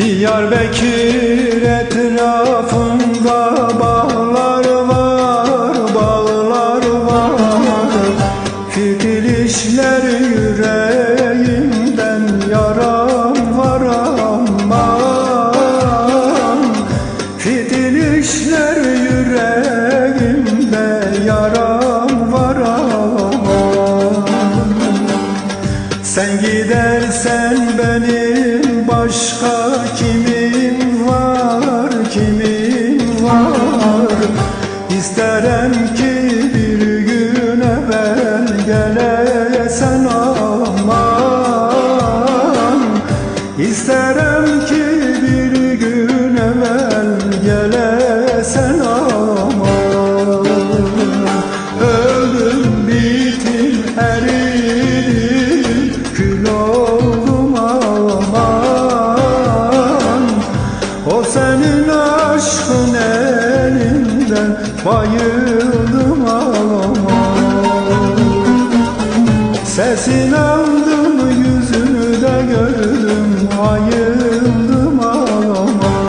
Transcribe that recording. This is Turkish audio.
Diyarbakır etrafında bağlar var, bağlar var. Fitil işler yüreğimden yaram var aman. Fitil işler yüreğimde yaram var aman. Sen gidersen benim gelesen aman İsterim ki bir gün evvel gelesen aman. Öldüm bitim eridim kül oldum aman. O senin aşkın elinden bayıldım aman Sesini aldım yüzünü de gördüm